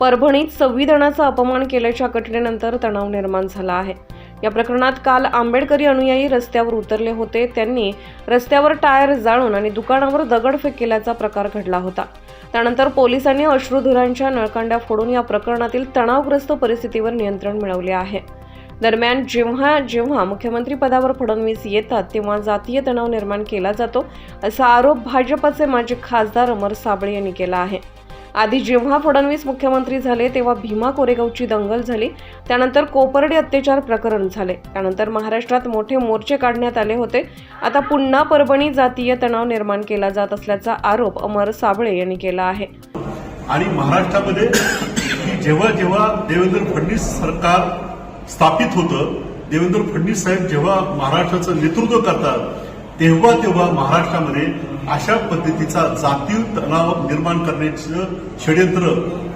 परभणीत संविधानाचा अपमान केल्याच्या घटनेनंतर तणाव निर्माण झाला आहे. या प्रकरणात काल आंबेडकरी अनुयायी रस्त्यावर उतरले होते. त्यांनी रस्त्यावर टायर जाळून आणि दुकानावर दगडफेक केल्याचा प्रकार घडला होता. त्यानंतर पोलिसांनी अश्रुधुरांच्या नळकांड्या फोडून या प्रकरणातील तणावग्रस्त परिस्थितीवर नियंत्रण मिळवले आहे. दरम्यान जेव्हा जेव्हा मुख्यमंत्री पदावर फडणवीस येतात तेव्हा जातीय तणाव निर्माण केला जातो असा आरोप भाजपचे माजी खासदार अमर साबळे यांनी केला आहे. आधी जेव्हा फडणवीस मुख्यमंत्री झाले तेव्हा भीमा कोरेगावची दंगल झाली. त्यानंतर कोपर्डे अत्याचार प्रकरण झाले. त्यानंतर महाराष्ट्रात मोठे मोर्चे काढण्यात आले होते. आता पुन्हा परभणी जातीय तणाव निर्माण केला जात असल्याचा आरोप अमर साबळे यांनी केला आहे. आणि महाराष्ट्रामध्ये जेव्हा जेव्हा देवेंद्र फडणवीस सरकार स्थापित होतं देवेंद्र फडणवीस साहेब जेव्हा महाराष्ट्राचं नेतृत्व करतात तेव्हा तेव्हा महाराष्ट्रामध्ये अशा पद्धतीचा जातीय तणाव निर्माण करण्याचं षडयंत्र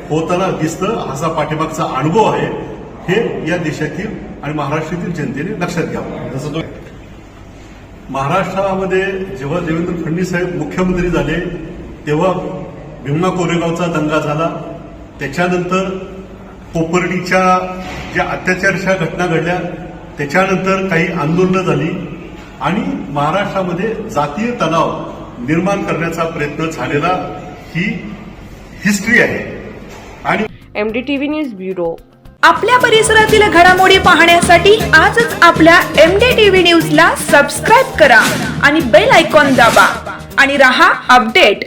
होताना दिसतं असा पाठीमागचा अनुभव आहे. हे या देशातील आणि महाराष्ट्रातील जनतेने लक्षात घ्यावं. जसं तो महाराष्ट्रामध्ये जेव्हा देवेंद्र फडणवीस साहेब मुख्यमंत्री झाले तेव्हा भीमा कोरेगावचा दंगा झाला. त्याच्यानंतर कोपर्डीच्या ज्या अत्याचारच्या घटना घडल्या त्याच्यानंतर काही आंदोलनं झाली. आणि महाराष्ट्रामध्ये जातीय तणाव निर्माण करण्याचा प्रयत्न झालेला ही हिस्ट्री आहे. आणि M D T V news bureau आपल्या परिसरातील घडामोडी पाहण्यासाठी आजच आपल्या एम डी टीव्ही न्यूज ला सबस्क्राईब करा आणि बेल आयकॉन दाबा. आणि रहा अपडेट